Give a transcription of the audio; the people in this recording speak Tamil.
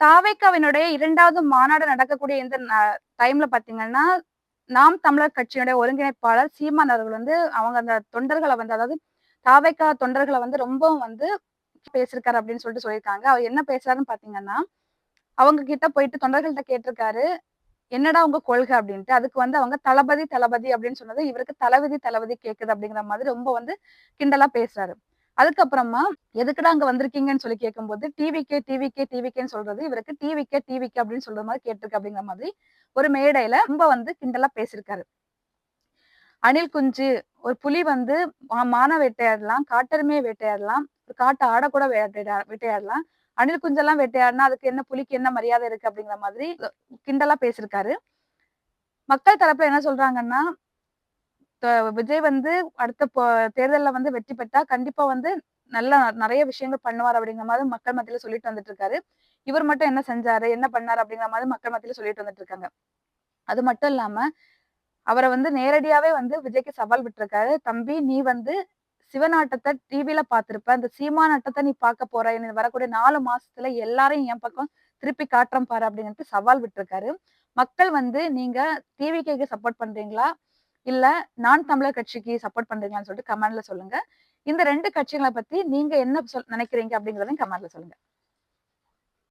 தாவேக்காவினுடைய இரண்டாவது மாநாடு நடக்கக்கூடிய இந்த டைம்ல பாத்தீங்கன்னா நாம் தமிழர் கட்சியினுடைய ஒருங்கிணைப்பாளர் சீமான் அவர்கள் வந்து அவங்க அந்த தொண்டர்களை வந்து அதாவது தாவைக்கா தொண்டர்களை வந்து ரொம்பவும் வந்து பேசியிருக்காரு அப்படின்னு சொல்லிட்டு சொல்லியிருக்காங்க. அவர் என்ன பேசுறாருன்னு பாத்தீங்கன்னா அவங்க கிட்ட போயிட்டு தொண்டர்கள்ட்ட கேட்டிருக்காரு என்னடா உங்க கொள்கை? அப்படின்ட்டு. அதுக்கு வந்து அவங்க தளபதி தளபதி அப்படின்னு சொன்னது இவருக்கு தளபதி தளபதி கேக்குது அப்படிங்கிற மாதிரி ரொம்ப வந்து கிண்டலா பேசுறாரு. அதுக்கப்புறமா எதுக்குடா அங்க வந்திருக்கீங்கன்னு சொல்லி கேட்கும்போது டிவிக்கே டிவிக்கே டிவிக்கேன்னு சொல்றது இவருக்கு டிவிக்கே டிவிக்கே அப்படின்னு சொல்ற மாதிரி கேட்டிருக்கு அப்படிங்கிற மாதிரி ஒரு மேடையில ரொம்ப வந்து கிண்டலா பேசியிருக்காரு. அணில் குஞ்சு ஒரு புலி வந்து மான வேட்டையாடலாம் காட்டெருமையை வேட்டையாடலாம் ஒரு காட்டு ஆடை கூட வேட்டையாட வேட்டையாடலாம் அணில் குஞ்செல்லாம் வேட்டையாடினா அதுக்கு என்ன புலிக்கு என்ன மரியாதை இருக்கு அப்படிங்கிற மாதிரி கிண்டலா பேசியிருக்காரு. மக்கள் தரப்புல என்ன சொல்றாங்கன்னா விஜய் வந்து அடுத்த தேர்தலில் வந்து வெற்றி பெற்றா கண்டிப்பா வந்து நல்ல நிறைய விஷயங்கள் பண்ணுவார் அப்படிங்கிற மாதிரி மக்கள் மத்தியில சொல்லிட்டு வந்துட்டு இருக்காரு இவர் மட்டும் என்ன செஞ்சாரு என்ன பண்ணாரு அப்படிங்கிற மாதிரி மக்கள் மத்தியில சொல்லிட்டு வந்துட்டு இருக்காங்க அது மட்டும் இல்லாம அவரை வந்து நேரடியாவே வந்து விஜய்க்கு சவால் விட்டுருக்காரு. தம்பி நீ வந்து சிவநாட்டத்தை டிவில அந்த இந்த சீமானாட்டத்தை நீ பார்க்க போற. இனி வரக்கூடிய நாலு மாசத்துல எல்லாரையும் என் பக்கம் திருப்பி காட்டுறம் பாரு அப்படின்ட்டு சவால் விட்டுருக்காரு. மக்கள் வந்து நீங்க டிவிக்கு சப்போர்ட் பண்றீங்களா? இல்ல நான் தமிழர் கட்சிக்கு சப்போர்ட் பண்றீங்களான்னு சொல்லிட்டு கமெண்ட்ல சொல்லுங்க. இந்த ரெண்டு கட்சிகளை பத்தி நீங்க என்ன சொல் நினைக்கிறீங்க அப்படிங்கறதையும் கமெண்ட்ல சொல்லுங்க.